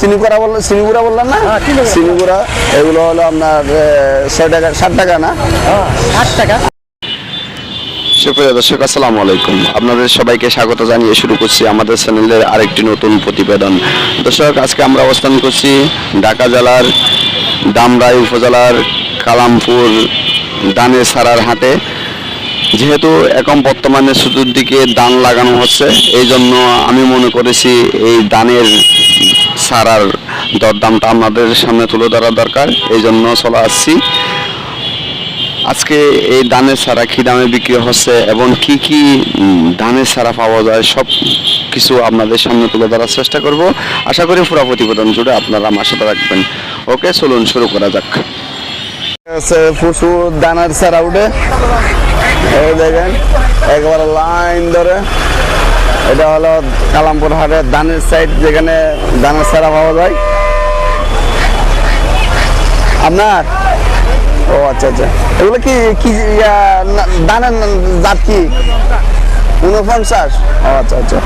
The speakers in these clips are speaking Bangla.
সিনুকুড়া বললেন সিনুকুড়া বললেন না? হ্যাঁ, সিনুগুড়া। এগুলো হলো আপনার ছয় টাকা ষাট টাকা না? ষাট টাকা। সুপ্রিয় দর্শক আসসালামু আলাইকুম। আপনাদের সবাইকে স্বাগত জানিয়ে শুরু করছি আমাদের চ্যানেলের আরেকটি নতুন প্রতিবেদন। দর্শক আজকে আমরা অবস্থান করছি ঢাকা জেলার দামরাই উপজেলার কালামপুর দানে সারার হাটে। যেহেতু এখন বর্তমানে সুতুর দিকে দান লাগানো হচ্ছে এই জন্য আমি মনে করেছি এই দানের সারার দরদামটা আপনাদের সামনে তুলে ধরা দরকার। এই জন্য চলে আসছি। আজকে এই ধানের সারা কি দামে বিক্রি হচ্ছে এবং কি কি ধানের সারা পাওয়া যায়, সব কিছু আপনাদের সামনে তুলে ধরার চেষ্টা করব। আশা করি পুরো প্রতিবেদন জুড়ে আপনারা আমার সাথে রাখবেন ওকে, চলুন শুরু করা যাক। প্রচুর দানার সারা উঠে। দেখেন, একবার লাইন ধরে। এটা হলো কালামপুর হাটের ধানের সাইড যেখানে ধানের সারা পাওয়া যায়। আপনার? ও আচ্ছা আচ্ছা। এগুলো কি কি দানের জাত কি? উনপঞ্চাশ ও আচ্ছা আচ্ছা।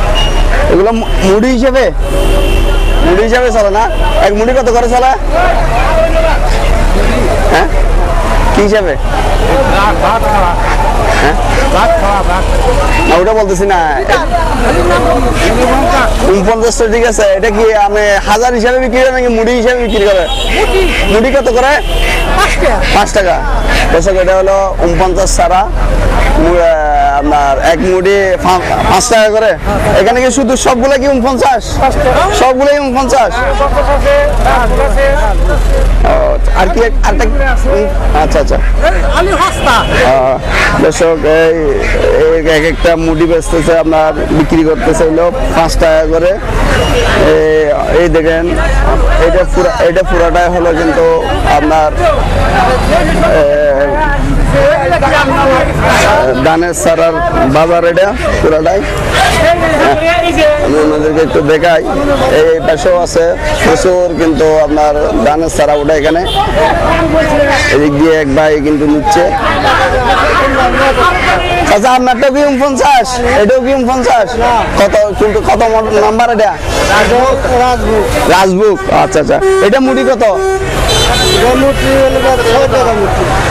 এগুলো মুড়ি হিসেবে? মুড়ি হিসেবে চলে না? এক মুড়ি কত করে চলে? হ্যাঁ? কি হিসাবে? না ওটা বলতেছি না। উনপঞ্চাশ ঠিক আছে এটা কি আমি হাজার হিসাবে বিক্রি করে নাকি মুড়ি হিসাবে বিক্রি করে? মুড়ি কত করে? পাঁচ টাকা। দর্শক এটা হলো উনপঞ্চাশ সারা আপনার এক মুড়ি পাঁচ টাকা করে? এখানে কি শুধু সবগুলো কি উনপঞ্চাশ? সবগুলোই উনপঞ্চাশ? আর কি আচ্ছা আচ্ছা। দর্শক, এই এক একটা মুড়ি বেচতেছে আপনার, বিক্রি করতেছে হলো পাঁচ টাকা করে। এই- দেখেন, এটা পুরা এটা পুরাটাই হলো কিন্তু আপনার ধানের সারার বাজার এটা, পুরাটাই। আমি ওনাদেরকে একটু দেখাই। এই পাশেও আছে প্রচুর কিন্তু আপনার ধানের সারা ওটা এখানে। এদিক দিয়ে এক ভাই কিন্তু নিচ্ছে। আচ্ছা আপনারটা কি উনপঞ্চাশ এটাও কি উনপঞ্চাশ কত, কিন্তু কত নাম্বার এটা? রাজবুক আচ্ছা আচ্ছা। এটা মুড়ি কত?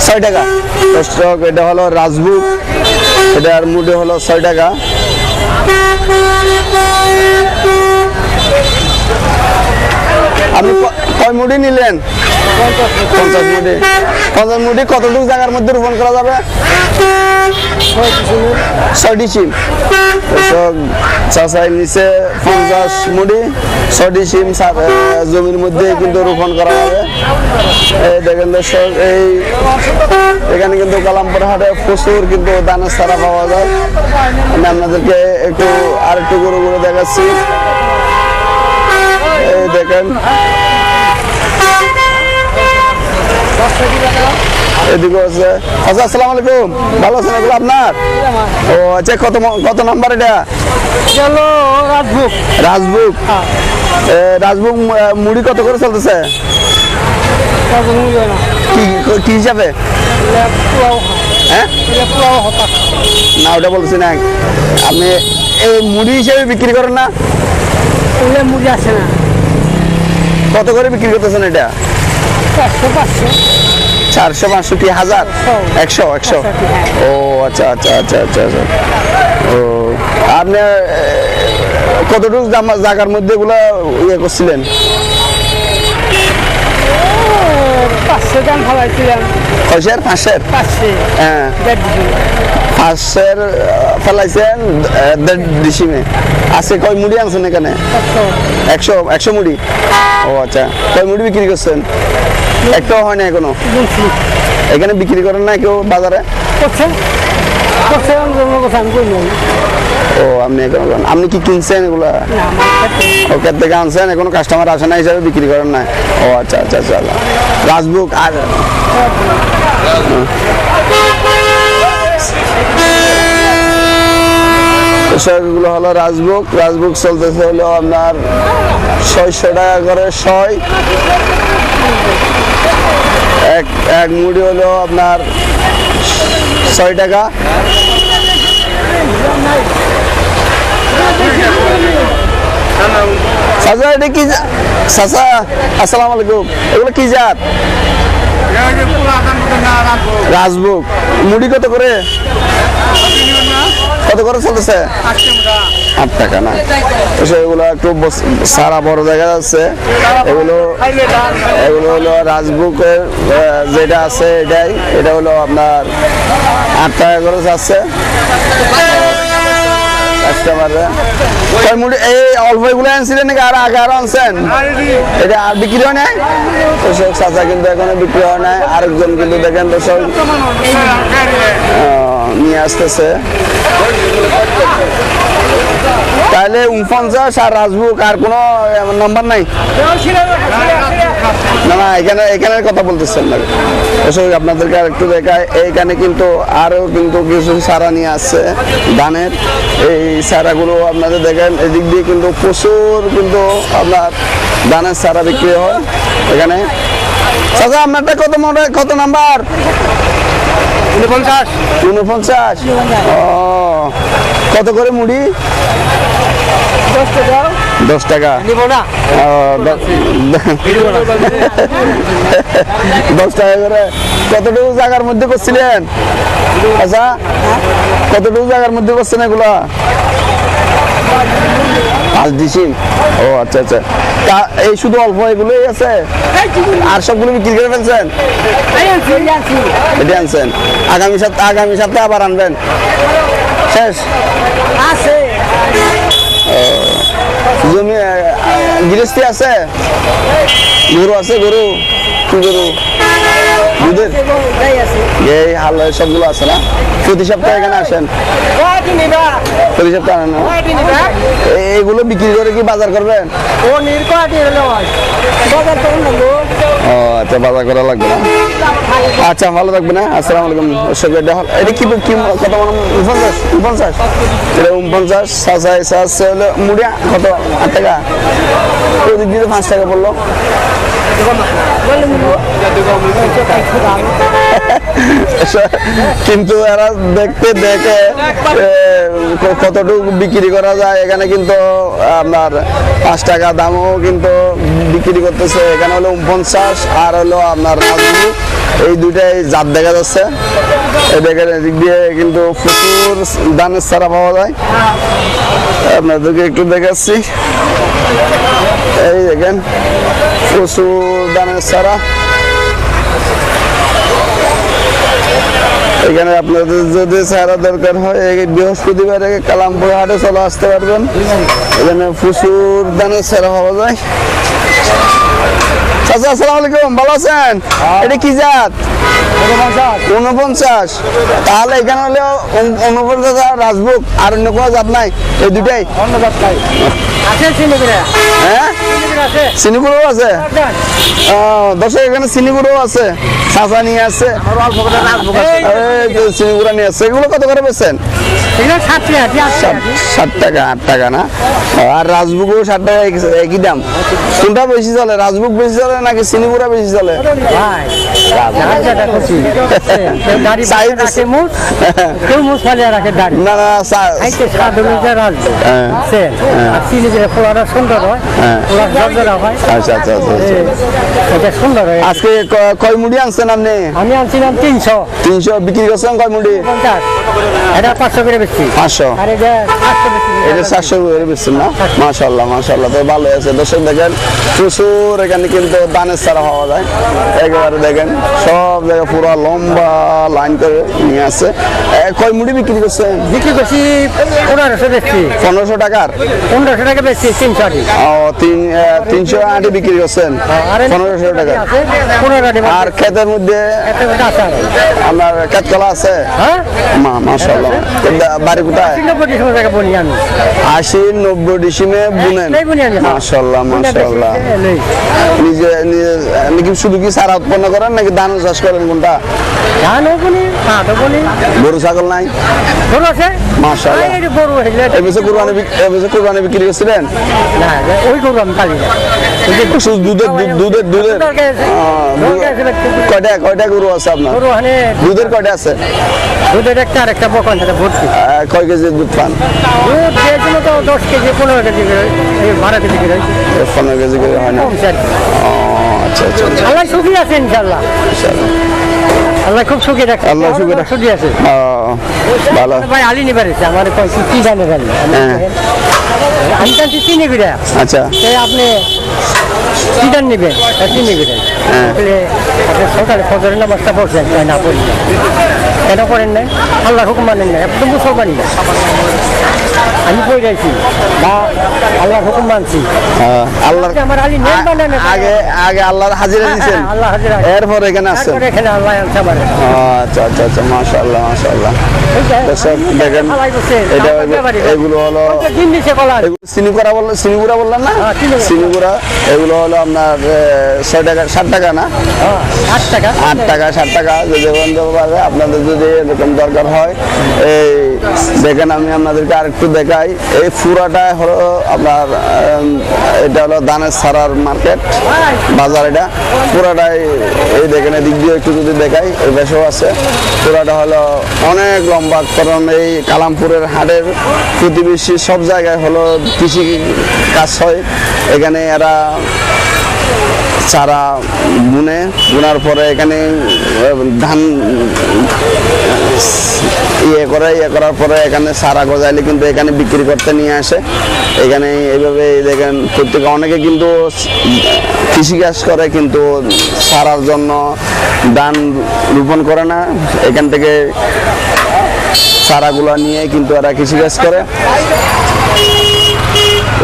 ছয় টাকা। মুটি ছয় টাকা দর্শক এটা হলো রাজভোগ এটার মুডে হলো ছয় টাকা। আপনি কয় মুড়ি নিলেন? পঞ্চাশ মুড়ি। পঞ্চাশ মুড়ি কতটুকু জায়গার মধ্যে রোপণ করা যাবে? ছয়টি সিম। চাষাই নিচে পঞ্চাশ মুড়ি, ছয়টি সিম জমির মধ্যে কিন্তু রোপণ করা যাবে এই দেখেন দর্শক, এই এখানে কিন্তু কালামপুর হাটে প্রচুর কিন্তু দানা সারা পাওয়া যায়। আমি আপনাদেরকে একটু আর একটু গরু দেখাচ্ছি। দেখেন। এদিকে আছে। আচ্ছা আসসালামু আলাইকুম। ভালো আছেন এগুলো আপনার? ও আচ্ছা কত কত নাম্বার এটা? রাজভোগ। রাজবুক রাজবুক মুড়ি কত করে চলতেছে? কি হিসাবে? হ্যাঁ। না ওটা বলছি না। আপনি এই মুড়ি হিসেবে বিক্রি করেন না? মুড়ি আসে না। কত করে বিক্রি করতেছেন এটা? চারশো পাঁচশো। চারশো পাঁচশো কি হাজার একশো একশো? ও আচ্ছা আচ্ছা আচ্ছা আচ্ছা আচ্ছা। ও আপনি কতটুকু জায়গার মধ্যে এগুলো ইয়ে করছিলেন? পাঁচশো দাম ফলাইছিলাম কয়সের পাঁচশের? পাঁচশো। হ্যাঁ। আহ, ফেলাইছেন দেড় ডিসিমে আছে কয় মুড়ি আনছেন এখানে? একশো একশো মুড়ি? ও আচ্ছা। কয় মুড়ি বিক্রি করছেন একটাও হয় না এখনও? এখানে বিক্রি করেন না কেউ বাজারে। ও আপনি এখনও। আপনি কি কিনছেন এগুলা ওকে থেকে আনছেন এখনও কাস্টমার আসে না হিসাবে বিক্রি করেন না ও আচ্ছা আচ্ছা আচ্ছা। রাজবুক আর এসবগুলো হলো রাজবুক। রাজবুক চলতেছে হলো আপনার ছয়শো টাকা করে ছয়। এক এক মুড়ি হলো আপনার ছয় টাকা। চাচা, এটা কি চাচা, আসসালামু আলাইকুম। এগুলো কি জাত? রাজভোগ। মুড়ি কত করে? কত করে চলতেছে? আট টাকা না? এগুলো একটু সারা বড় জায়গা আছে এগুলো এগুলো হলো আহ, যেটা আছে এটাই। এটা হলো আপনার আট টাকা করে যাচ্ছে। কাস্টমাররা এই অল্প এগুলো আনছিলেন নাকি? আর আনছেন? এটা আর বিক্রি হয় নাই? দর্শক, চাচা কিন্তু এখনও বিক্রি হয় নাই। আরেকজন কিন্তু দেখেন দর্শক। নিয়ে আসতেছে। তাহলে উনপঞ্চাশ আর রাজবুক আর কোনো নাম্বার নাই? না না এখানে এখানে কথা বলতেছেন না। দর্শক আপনাদেরকে আর একটু দেখায় এইখানে কিন্তু আরও কিন্তু কিছু সারা নিয়ে আসছে ধানের। এই সারাগুলো আপনাদের দেখেন এদিক দিয়ে কিন্তু প্রচুর কিন্তু আপনার ধানের সারা বিক্রি হয় এখানে। চাচা আপনারটা কত মডেল কত নাম্বার? উনপঞ্চাশ। উনপঞ্চাশ? ও কত করে মুড়ি? দশ টাকা? দশ টাকা। করে কতটুকু জায়গার মধ্যে করছিলেন? আচ্ছা কতটুকু জায়গার মধ্যে করছেন এগুলা? পাঁচ ডিসিম? ও আচ্ছা আচ্ছা। তা এই শুধু অল্প এগুলোই আছে? আর সবগুলো বিক্রি করে ফেলছেন? এটি আনছেন। আগামী সপ্তাহে আগামী সপ্তাহে আবার আনবেন। শেষ? আছে। জমি গৃহস্থী আছে? গরু আছে গরু কি গরু? দুধের এই হাল সবগুলো আছে না? প্রতি সপ্তাহে এখানে আসেন। প্রতি সপ্তাহে এইগুলো বিক্রি করে কি বাজার করবেন? ও আচ্ছা বাজার করা লাগবে না। আচ্ছা ভালো থাকবে না আসসালামু আলাইকুম এটা কি কি, কত উনপঞ্চাশ? উনপঞ্চাশ? এটা উনপঞ্চাশ। সাসাই সাস হলো মুড়িয়া, কত? আট টাকা। দিয়ে পাঁচ টাকা পড়ল। Dạ, từ con mặt. Dạ, từ con mình trước cái. কিন্তু এরা দেখতে দেখে কতটুকু বিক্রি করা যায়, এখানে কিন্তু আপনার পাঁচ টাকা দামও কিন্তু বিক্রি করতেছে। এখানে হলো উনপঞ্চাশ আর হলো আপনার এই দুইটাই জাত দেখা যাচ্ছে। দেখেন, এদিক দিয়ে কিন্তু প্রচুর ধানের সারা পাওয়া যায়। আপনাদেরকে একটু দেখাচ্ছি। এই দেখেন, প্রচুর ধানের সারা এখানে আপনাদের যদি চারা দরকার হয় এই বৃহস্পতিবারে কালামপুর হাটে চলে আসতে পারবেন। এখানে প্রচুর দানের চারা পাওয়া যায়। চাচা আসসালামু আলাইকুম ভালো আছেন? এটা কি জাত? উনপঞ্চাশ তাহলে এখানে হলে উনপঞ্চাশ আর রাজভোগ আর অন্য কোনো জাত নাই? এই দুটাই? অন্য আছে চিনিগুড়া হ্যাঁ? চিনিগুড়া আছে? আছে? দর্শক এখানে চিনিগুড়ো আছে। চাচা নিয়ে এই চিনিগুড়া নিয়ে আসছে এগুলো কত করে এগুলো ষাট টাকা আছে আট টাকা না? আর রাজবুকও ষাট টাকা একই দাম। কোনটা বেশি চলে রাজবুক বেশি চলে নাকি চিনিগুড়া বেশি চলে? না না হ্যাঁ। চিনি সুন্দর হয় পোড়া জর্জরা আচ্ছা আচ্ছা আচ্ছা। এ, এটা সুন্দর আজকে কয় মুড়ি আনছেন আপনি? আমি আনছিলাম তিনশো। তিনশো বিক্রি করছেন কয় মুড়ি? এটা পাঁচশো করে বেশি পাঁচশো। এটা পাঁচশো বেশি এটা চারশো করে বেচছেন না? মাশাল্লাহ মাশাল্লাহ তো ভালো আছে দর্শক দেখেন প্রচুর এখানে কিন্তু দানের চারা পাওয়া যায়। একেবারে দেখেন সব জায়গায় পুরো লম্বা লাইন করে নিয়ে আসছে। কয় মুড়ি বিক্রি করছেন? বিক্রি করছি পনেরোশো বেশি পনেরোশো টাকার? পনেরোশো টাকা বেশি তিনশো ও তিন তিনশো আটি বিক্রি করছেন। পনেরোশো টাকা। আর ক্ষেতের মধ্যে। আপনার ক্ষেত কলা আছে? হ্যাঁ? মা মাশাল্লাহ বাড়ি কোথায়? আশি নব্বই ডিসিমে বুনেন? হ্যাঁ। মাশাল্লাহ লই। নিজে নাকি শুধু কি সারা উৎপন্ন করেন নাকি ধান চাষ করেন কোনটা? গরু ছাগল নাই? গরু আছে। গরু এবছর কুরবানি এবছর কুরবানি বিক্রি করছিলেন? না ওই গরু আমি দুধের দুধের দুধের আছে ব্যক্তি। কয়টা কয়টা গরু আছে আপনার? দুধের কয়টা আছে? দুধের একটা আর একটা বকন সেটা ভর্তি। কয় কেজি দুধ পান? দুধ দিয়েছিল তো দশ কেজি পনেরো কেজি বারো কেজি করে। পনেরো কেজি করে হয় না? আচ্ছা আচ্ছা আচ্ছা। আল্লাহ সুখী আছে ইনশাল্লাহ আল্লাহ খুব সুখী রাখে আল্লাহ সুখী রাখে। সুখী আছে। ভালো। ভাই আলি নিবার আমার কি জানে জানি। হ্যাঁ। আমি জানছি চিনি আচ্ছা। তাই আপনি চিটান নেবেন চিনি হ্যাঁ। তাহলে আপনি সকালে ফজরের নামাজটা পড়ছেন তাই না পড়ি? কেন করেন নাই? আল্লাহ হুকুম মানেন না একদম মুসলমানি না আমি পড়ে যাইছি বা আল্লাহ হুকুম মানছি। আল্লাহর আমার আলী নেন আগে আগে আল্লাহর হাজিরা দিয়েছেন হ্যাঁ, আল্লাহ হাজিরা এরপর এখানে আসছেন এখানে আল্লাহ আনছে আমার। আচ্ছা আচ্ছা আচ্ছা মাশাআল্লাহ মাশাআল্লাহ। দর্শক দেখেন এটা এগুলো হলো দিন দিছে কলা এগুলো সিনিগুড়া বললেন সিনিগুড়া বললেন না? হ্যাঁ, সিনিগুড়া। এগুলো হলো আপনার ছয় টাকা ষাট টাকা না? আট টাকা। আট টাকা ষাট টাকা যদি আপনাদের যদি এরকম দরকার হয়। এই দেখেন আমি আপনাদেরকে আরেকটু দেখাই। এই পুরাটা হলো আপনার এটা হলো দানের সারার মার্কেট, বাজার এটা। পুরাটাই এই দেখেন দিক দিয়ে একটু যদি দেখাই, এই বেশও আছে। পুরাটা হলো অনেক লম্বা, কারণ এই কালামপুরের হাটের প্রতিবেশী সব জায়গায় হলো কৃষি কাজ হয়। এখানে এরা চারা বুনে, বোনার পরে এখানে ধান ইয়ে করে ইয়ে করার পরে এখানে সারা গজাইলে কিন্তু এখানে বিক্রি করতে নিয়ে আসে। এখানে এইভাবে দেখেন, প্রত্যেকে অনেকে কিন্তু কৃষিকাজ করে, কিন্তু সারার জন্য ধান রোপণ করে না। এখান থেকে সারাগুলো নিয়ে কিন্তু এরা কৃষিকাজ করে।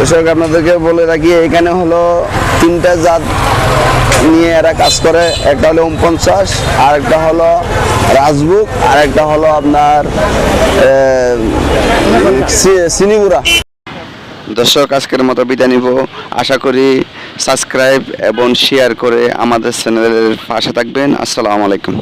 দর্শক আপনাদেরকে বলে রাখি, এখানে হলো তিনটা জাত নিয়ে এরা কাজ করে। একটা হলো উনপঞ্চাশ আর একটা হলো রাজবুক আর একটা হলো আপনার সিনিগুড়া দর্শক, আজকের মতো বিদায় নিব। আশা করি সাবস্ক্রাইব এবং শেয়ার করে আমাদের চ্যানেলের পাশে থাকবেন। আসসালামু আলাইকুম।